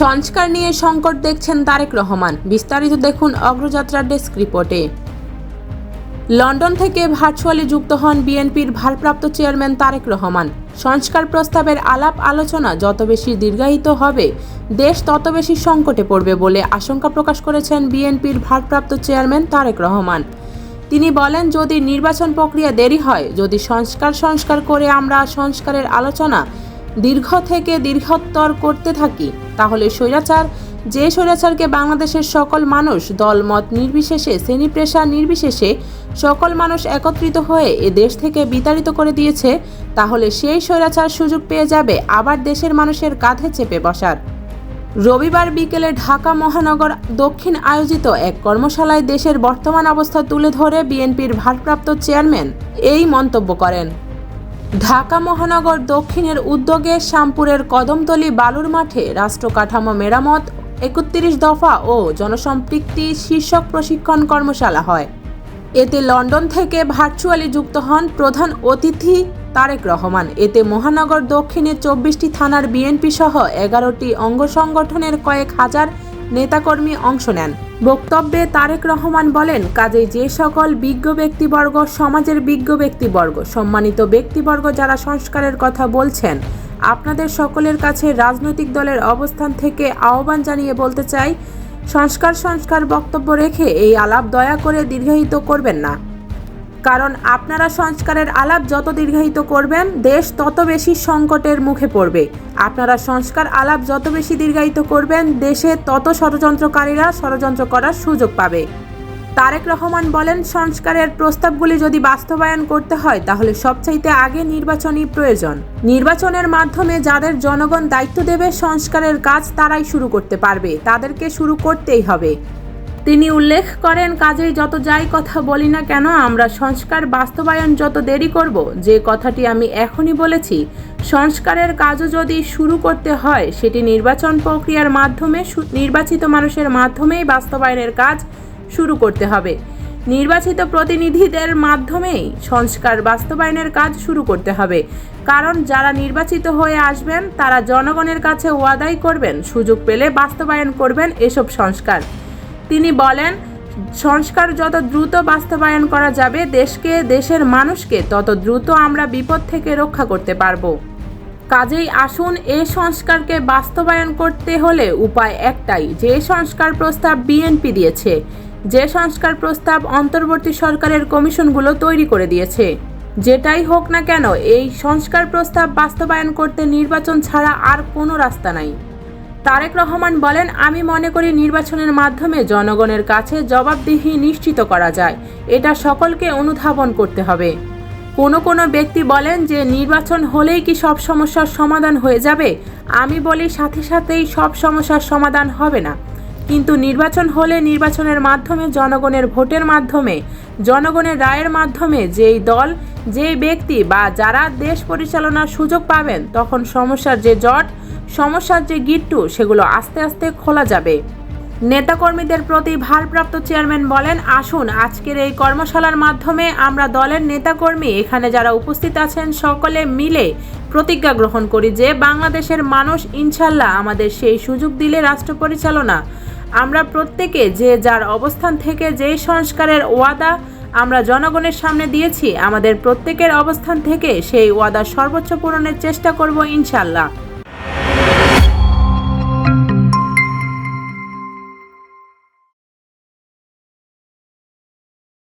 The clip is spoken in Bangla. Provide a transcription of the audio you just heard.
সংস্কার নিয়ে সংকট দেখছেন তারেক রহমান। বিস্তারিত দেখুন অগ্রযাত্রার ডেস্ক রিপোর্টে। লন্ডন থেকে ভার্চুয়ালি যুক্ত হন বিএনপির ভারপ্রাপ্ত চেয়ারম্যান তারেক রহমান। সংস্কার প্রস্তাবের আলাপ আলোচনা যত বেশি দীর্ঘায়িত হবে, দেশ তত বেশি সংকটে পড়বে বলে আশঙ্কা প্রকাশ করেছেন বিএনপির ভারপ্রাপ্ত চেয়ারম্যান তারেক রহমান। তিনি বলেন, যদি নির্বাচন প্রক্রিয়া দেরি হয়, যদি সংস্কার সংস্কার করে আমরা সংস্কারের আলোচনা দীর্ঘ থেকে দীর্ঘতর করতে থাকি, তাহলে স্বৈরাচার, যে স্বৈরাচারকে বাংলাদেশের সকল মানুষ দলমত নির্বিশেষে শ্রেণি পেশা নির্বিশেষে সকল মানুষ একত্রিত হয়ে এ দেশ থেকে বিতাড়িত করে দিয়েছে, তাহলে সেই স্বৈরাচার সুযোগ পেয়ে যাবে আবার দেশের মানুষের কাঁধে চেপে বসার। রবিবার বিকেলে ঢাকা মহানগর দক্ষিণ আয়োজিত এক কর্মশালায় দেশের বর্তমান অবস্থা তুলে ধরে বিএনপির ভারপ্রাপ্ত চেয়ারম্যান এই মন্তব্য করেন। ঢাকা মহানগর দক্ষিণের উদ্যোগে শ্যামপুরের কদমতলী বালুর মাঠে রাষ্ট্র কাঠামো মেরামত, একত্রিশ দফা ও জনসম্পৃক্তি শীর্ষক প্রশিক্ষণ কর্মশালা হয়। এতে লন্ডন থেকে ভার্চুয়ালি যুক্ত হন প্রধান অতিথি তারেক রহমান। এতে মহানগর দক্ষিণে চব্বিশটি থানার বিএনপি সহ এগারোটি অঙ্গ সংগঠনের কয়েক হাজার নেতাকর্মী অংশ নেন। বক্তব্যে তারেক রহমান বলেন কাজে যে সকল বিজ্ঞ ব্যক্তিবর্গ, সমাজের বিজ্ঞ ব্যক্তিবর্গ, সম্মানিত ব্যক্তিবর্গ যারা সংস্কারের কথা বলছেন, আপনাদের সকলের কাছে রাজনৈতিক দলের অবস্থান থেকে আহ্বান জানিয়ে বলতে চাই, সংস্কার সংস্কার বক্তব্য রেখে এই আলাপ দয়া করে দীর্ঘায়িত করবেন না। কারণ আপনারা সংস্কারের আলাপ যত দীর্ঘায়িত করবেন, দেশ তত বেশি সংকটের মুখে পড়বে। আপনারা সংস্কার আলাপ যত বেশি দীর্ঘায়িত করবেন, দেশে তত ষড়যন্ত্রকারীরা ষড়যন্ত্র করার সুযোগ পাবে। তারেক রহমান বলেন, সংস্কারের প্রস্তাবগুলি যদি বাস্তবায়ন করতে হয়, তাহলে সবচাইতে আগে নির্বাচনই প্রয়োজন। নির্বাচনের মাধ্যমে যাদের জনগণ দায়িত্ব দেবে, সংস্কারের কাজ তারাই শুরু করতে পারবে। তাদেরকে শুরু করতেই হবে। তিনি উল্লেখ করেন, কাজেই যত যাই কথা বলি না কেন, আমরা সংস্কার বাস্তবায়ন যত দেরি করব, যে কথাটি আমি এখনই বলেছি, সংস্কারের কাজও যদি শুরু করতে হয়, সেটি নির্বাচন প্রক্রিয়ার মাধ্যমে নির্বাচিত মানুষের মাধ্যমেই বাস্তবায়নের কাজ শুরু করতে হবে। নির্বাচিত প্রতিনিধিদের মাধ্যমেই সংস্কার বাস্তবায়নের কাজ শুরু করতে হবে। কারণ যারা নির্বাচিত হয়ে আসবেন, তারা জনগণের কাছে ওয়াদাই করবেন, সুযোগ পেলে বাস্তবায়ন করবেন এসব সংস্কার। তিনি বলেন, সংস্কার যত দ্রুত বাস্তবায়ন করা যাবে, দেশকে, দেশের মানুষকে তত দ্রুত আমরা বিপদ থেকে রক্ষা করতে পারব। কাজেই আসুন, এ সংস্কারকে বাস্তবায়ন করতে হলে উপায় একটাই, যে সংস্কার প্রস্তাব বিএনপি দিয়েছে, যে সংস্কার প্রস্তাব অন্তর্বর্তী সরকারের কমিশনগুলো তৈরি করে দিয়েছে। যেটাই হোক না কেন, এই সংস্কার প্রস্তাব বাস্তবায়ন করতে নির্বাচন ছাড়া আর কোনো রাস্তা নাই। তারেক রহমান বলেন, আমি মনে করি নির্বাচনের মাধ্যমে জনগণের কাছে জবাবদিহি নিশ্চিত করা যায়। এটা সকলকে অনুধাবন করতে হবে। কোনো কোনো ব্যক্তি বলেন যে, নির্বাচন হলেই কি সব সমস্যার সমাধান হয়ে যাবে? আমি বলি, সাথে সাথেই সব সমস্যার সমাধান হবে না। কিন্তু নির্বাচন হলে নির্বাচনের মাধ্যমে জনগণের ভোটের মাধ্যমে, জনগণের রায়ের মাধ্যমে যেই দল, যেই ব্যক্তি বা যারা দেশ পরিচালনার সুযোগ পাবেন, তখন সমস্যার যে জট, সমস্যার যে গিট্টু, সেগুলো আস্তে আস্তে খোলা যাবে। নেতাকর্মীদের প্রতি ভারপ্রাপ্ত চেয়ারম্যান বলেন, আসুন, আজকের এই কর্মশালার মাধ্যমে আমরা দলের নেতাকর্মী, এখানে যারা উপস্থিত আছেন, সকলে মিলে প্রতিজ্ঞা গ্রহণ করি যে, বাংলাদেশের মানুষ ইনশাল্লাহ আমাদের সেই সুযোগ দিলে রাষ্ট্র পরিচালনা আমরা প্রত্যেকে যে যার অবস্থান থেকে যেই সংস্কারের ওয়াদা আমরা জনগণের সামনে দিয়েছি, আমাদের প্রত্যেকের অবস্থান থেকে সেই ওয়াদা সর্বোচ্চ পূরণের চেষ্টা করব ইনশাল্লাহ